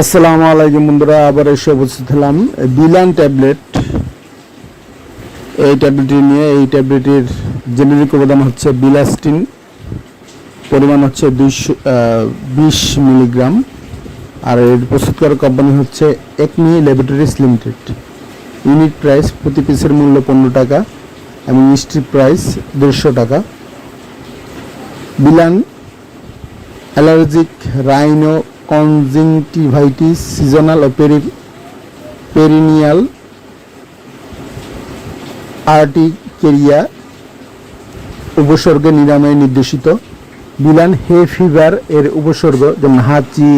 আসসালামু আলাইকুম বন্ধুরা, আবার এসে উপস্থিত হলাম। বিলান ট্যাবলেট, এই ট্যাবলেটটি নিয়ে, এই ট্যাবলেটের জেনেরিক উপাদান হচ্ছে বিলাস্টিন, পরিমাণ হচ্ছে দুইশো বিশ মিলিগ্রাম, আর এর প্রস্তুতকারক কোম্পানি হচ্ছে Acme laboratories limited. Unit price প্রতি পিসের মূল্য পনেরো টাকা এবং স্ট্রিপ প্রাইস দেড়শো টাকা। বিলান অ্যালার্জিক, রাইনো কনজিংটিভাইটিস সিজনাল ও পেরি পেরিনিয়াল আর্টিকেরিয়া উপসর্গে নিরাময়ে নির্দেশিত। বিলান হে ফিভার এর উপসর্গ যেমন হাঁচি,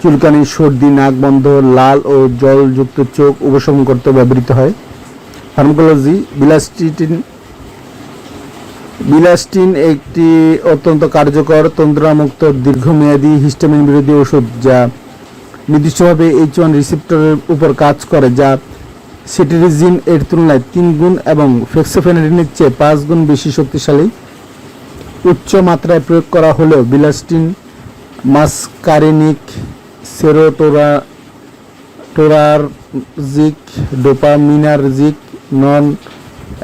চুলকানি, সর্দি, নাক বন্ধ, লাল ও জলযুক্ত চোখ উপশম করতে ব্যবহৃত হয়। ফার্মাকোলজি বিলাস্টিটিন বিলাস্টিন একটি অত্যন্ত কার্যকর তন্ত্রামুক্ত দীর্ঘমেয়াদী হিস্টামিন বিরোধী ওষুধ যা নির্দিষ্টভাবে এইচ ওয়ান রিসেপ্টরের উপর কাজ করে, যা সেটেরিজিন এর তুলনায় তিন গুণ এবং ফেক্সোফেনাডিনের চেয়ে পাঁচ গুণ বেশি শক্তিশালী। উচ্চ মাত্রায় প্রয়োগ করা হলেও বিলাস্টিন, মাসকারেনিক সেরোটোরা টোরারজিক ডোপামিনারজিক নন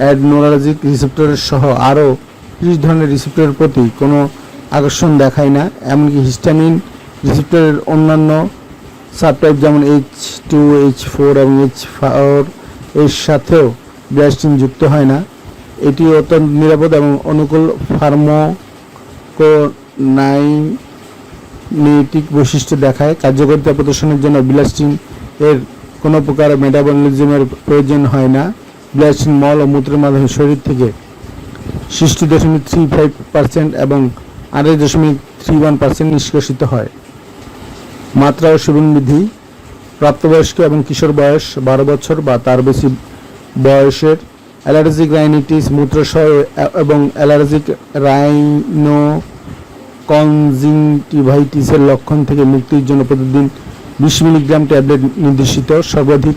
অ্যাডনোরাজিক রিসেপ্টরের সহ আরও ত্রিশ ধরনের রিসেপ্টরের প্রতি কোনো আকর্ষণ দেখায় না, এমনকি হিস্টামিন রিসেপ্টরের অন্যান্য সাবটাইপ যেমন এইচ টু এইচ ফোর এবং এইচ ফোর এর সাথেও ব্যাস্টিন যুক্ত হয় না। এটি অত্যন্ত নিরাপদ এবং অনুকূল ফার্মোকোনাইনেটিক বৈশিষ্ট্য দেখায়। কার্যকারিতা প্রদর্শনের জন্য বিলাস্টিন এর কোনো প্রকার মেটাবলিজমের প্রয়োজন হয় না। ব্লাস্টিন মল ও মূত্রের মাধ্যমে শরীর থেকে সৃষ্টি দশমিক থ্রি ফাইভ পার্সেন্ট এবং আড়াই দশমিক থ্রি ওয়ান পার্সেন্ট নিষ্কাশিত হয়। মাত্রা ও সেবনবিধি, প্রাপ্তবয়স্ক এবং কিশোর বয়স বারো বছর বা তার বেশি বয়সের অ্যালার্জিক রাইনিটিস মূত্রাশয় এবং অ্যালার্জিক রাইনো কনজিংটিভাইটিসের লক্ষণ থেকে মুক্তির জন্য প্রতিদিন বিশ মিলিগ্রাম ট্যাবলেট নির্দেশিত। সর্বাধিক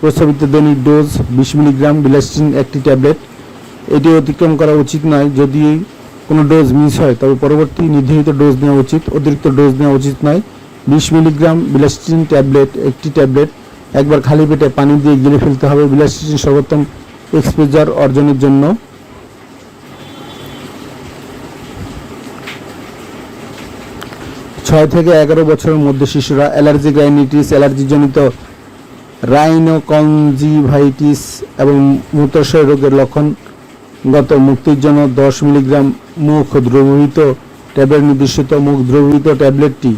প্রস্তাবিত দৈনিক ডোজ বিশ মিলিগ্রাম বিলাস্টিন একটি ট্যাবলেট। এটি অতিক্রম করা উচিত নয়। যদি কোনো ডোজ মিস হয়, তবে পরবর্তী নির্ধারিত ডোজ নেওয়া উচিত। অতিরিক্ত ডোজ নেওয়া উচিত নয়। বিশ মিলিগ্রাম বিলাস্টিন ট্যাবলেট, একটি ট্যাবলেট, একবার খালি পেটে পানি দিয়ে গিলে ফেলতে হবে। বিলাস্টিন সর্বোত্তম এক্সপোজার অর্জনের জন্য। ছয় থেকে এগারো বছরের মধ্যে শিশুরা অ্যালার্জিক রাইনিটিস, অ্যালার্জিজনিত রাইনোকনজিভাইটিস এবং মূত্রাশয় রোগের লক্ষণগত মুক্তির জন্য দশ মিলিগ্রাম মুখ দ্রবীভূত ট্যাবলেট নির্দেশিত মুখ দ্রবীভূত ট্যাবলেটটি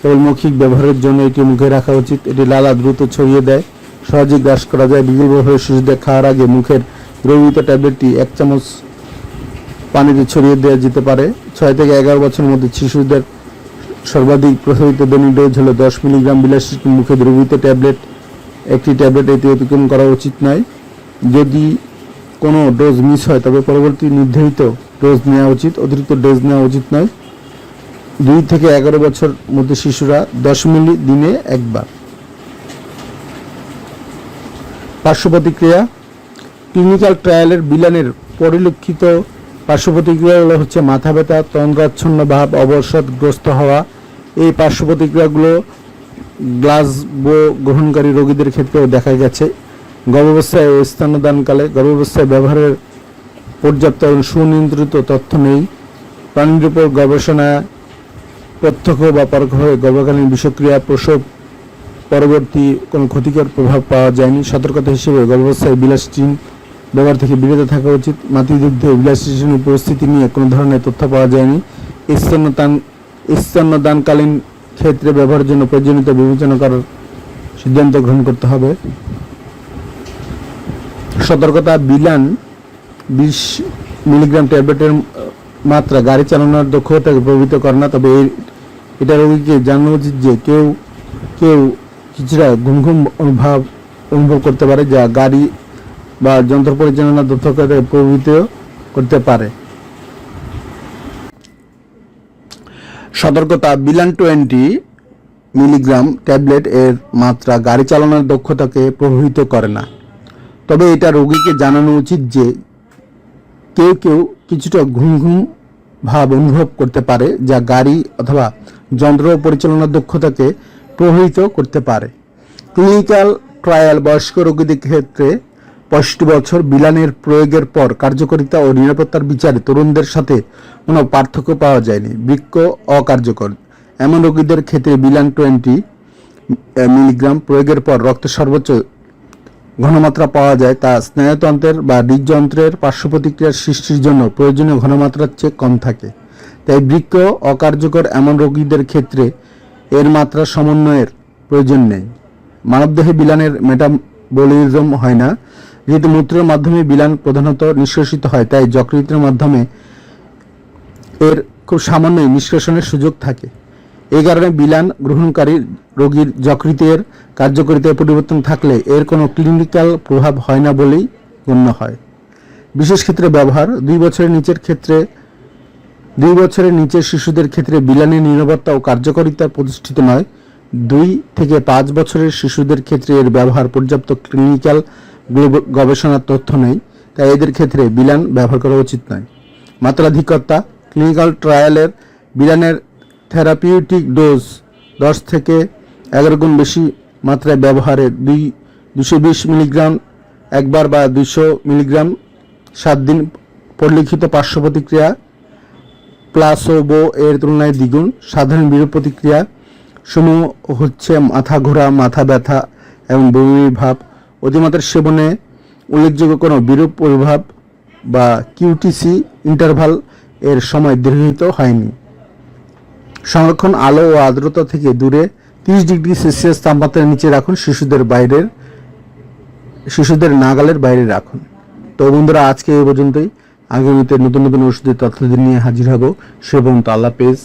কেবল মৌখিক ব্যবহারের জন্য এটি মুখে রাখা উচিত। এটি লালা দ্রুত ছড়িয়ে দেয়। সহজে গ্রাস করা যায়। বিকল্পভাবে শিশুদের খাওয়ার আগে মুখের দ্রবীভূত ট্যাবলেটটি এক চামচ পানিতে ছড়িয়ে দেওয়া যেতে পারে। ছয় থেকে এগারো বছরের মধ্যে শিশুদের সর্বাধিক প্রসারিত দৈনিক ডোজ হলো দশ মিলিগ্রাম। বিলাসী মুখে দ্রবীভূত ট্যাবলেট। একটি ট্যাবলেট এটি অতিক্রম করা উচিত নয়। যদি কোনো ডোজ মিস হয়, তবে পরবর্তী নির্ধারিত ডোজ নেওয়া উচিত, অতিরিক্ত ডোজ নেওয়া উচিত নয়। দুই থেকে এগারো বছর মধ্যে শিশুরা দশ মিলি দিনে একবার। পার্শ্ব প্রতিক্রিয়া ক্লিনিক্যাল ট্রায়ালের বিলানের পরিলক্ষিত পার্শ্ব প্রতিক্রিয়াগুলো হচ্ছে মাথা ব্যথা তন্দ্রাচ্ছন্ন ভাব, অবসাদগ্রস্ত হওয়া। এই পার্শ্ব প্রতিক্রিয়াগুলো গ্লাসবো গ্রহণকারী রোগীদের ক্ষেত্রেও দেখা গেছে। গর্ভাবস্থায় ও স্তন্যদানকালে গর্ভাবস্থায় ব্যবহারের পর্যাপ্ত এবং সুনিয়ন্ত্রিত তথ্য নেই। প্রাণীর উপর গবেষণা, প্রত্যক্ষ বা পরোক্ষভাবে গর্ভকালীন বিষক্রিয়া, প্রসব, পরবর্তী কোনো ক্ষতিকর প্রভাব পাওয়া যায়নি। সতর্কতা হিসেবে গর্ভাবস্থায় বিলাসটিন ব্যবহার থেকে বিরত থাকা উচিত। মাতৃদুগ্ধে বিলাসটিন উপস্থিতি নিয়ে কোনো ধরনের তথ্য পাওয়া যায়নি। স্তন্যদান, স্তন্যদানকালীন ক্ষেত্রে ব্যবহারের জন্য প্রয়োজনীয়তা বিবেচনা করার সিদ্ধান্ত গ্রহণ করতে হবে। সতর্কতা বিলান বিশ মিলিগ্রাম ট্যাবলেটের মাত্রা গাড়ি চালানোর দক্ষতাকে প্রভাবিত করে না, তবে এটা রোগীকে জানানো উচিত যে কেউ কেউ কিছুটা ঘুম ঘুম অনুভব অনুভব করতে পারে, যা গাড়ি বা যন্ত্র পরিচালনার দক্ষতাকে প্রভাবিত করতে পারে। সতর্কতা বিলান টোয়েন্টি মিলিগ্রাম ট্যাবলেট এর মাত্রা গাড়ি চালানোর দক্ষতাকে প্রভাবিত করে না। তবে এটা রোগীকে জানানো উচিত যে কেউ কেউ কিছুটা ঘুম ঘুম ভাব অনুভব করতে পারে, যা গাড়ি অথবা যন্ত্র পরিচালনার দক্ষতাকে প্রভাবিত করতে পারে। ক্লিনিক্যাল ট্রায়াল বয়স্ক রোগীদের ক্ষেত্রে পঁয়ষট্টি বছর বিলানের প্রয়োগের পর কার্যকারিতা ও নিরাপত্তার বিচারে তরুণদের সাথে কোনো পার্থক্য পাওয়া যায়নি। বৃক্ষ অকার্যকর। এমন রোগীদের ক্ষেত্রে বিলান টোয়েন্টি মিলিগ্রাম প্রয়োগের পর রক্তে সর্বোচ্চ ঘনমাত্রা পাওয়া যায় তা স্নায়ুতন্ত্রের বা হৃদযন্ত্রের পার্শ্ব প্রতিক্রিয়ার সৃষ্টির জন্য প্রয়োজনীয় ঘনমাত্রার চেয়ে কম থাকে। তাই বৃক্ষ অকার্যকর এমন রোগীদের ক্ষেত্রে এর মাত্রা সমন্বয়ের প্রয়োজন নেই। মানবদেহে বিলানের মেটাবলিজম হয় না। যেহেতু মূত্রের মাধ্যমে বিলান প্রধানত নিষ্কাশিত হয়, তাই যকৃতের মাধ্যমে এর খুব সামান্যই নিষ্কাশনের সুযোগ থাকে। এই কারণে বিলান গ্রহণকারী রোগীর যকৃতের কার্যকারিতায় পরিবর্তন থাকলে এর কোনো ক্লিনিক্যাল প্রভাব হয় না বলেই গণ্য হয়। বিশেষ ক্ষেত্রে ব্যবহার, দুই বছরের নিচের ক্ষেত্রে, দুই বছরের নিচের শিশুদের ক্ষেত্রে বিলানের নিরাপত্তা ও কার্যকারিতা প্রতিষ্ঠিত নয়। দুই থেকে পাঁচ বছরের শিশুদের ক্ষেত্রে এর ব্যবহার পর্যাপ্ত ক্লিনিক্যাল গবেষণার তথ্য নেই, তাই এদের ক্ষেত্রে বিলান ব্যবহার করা উচিত নয়। মাত্রাধিকতা, ক্লিনিক্যাল ট্রায়ালের বিলানের থেরাপিউটিক ডোজ দশ থেকে এগারো গুণ বেশি মাত্রায় ব্যবহারে দুই, দুশো বিশ মিলিগ্রাম একবার বা দুশো মিলিগ্রাম সাত দিন পরিলিখিত পার্শ্ব প্রতিক্রিয়া প্লাসোবো এর তুলনায় দ্বিগুণ। সাধারণ বিরূপ প্রতিক্রিয়া সমূহ হচ্ছে মাথা ঘোরা, মাথা ব্যথা এবং বমি ভাব। অতিমাত্রার সেবনে উল্লেখযোগ্য কোনো বিরূপ প্রভাব বা কিউটিসি ইন্টারভাল এর সময় দীর্ঘিত হয়নি। সংরক্ষণ, আলো ও আর্দ্রতা থেকে দূরে তিরিশ ডিগ্রি সেলসিয়াস তাপমাত্রার নিচে রাখুন, শিশুদের বাইরের, শিশুদের নাগালের বাইরে রাখুন। তো বন্ধুরা, আজকে এই পর্যন্তই। আগামীতে নতুন নতুন ওষুধের তথ্য নিয়ে হাজির হব। সে পর্যন্ত আল্লাহ পেজ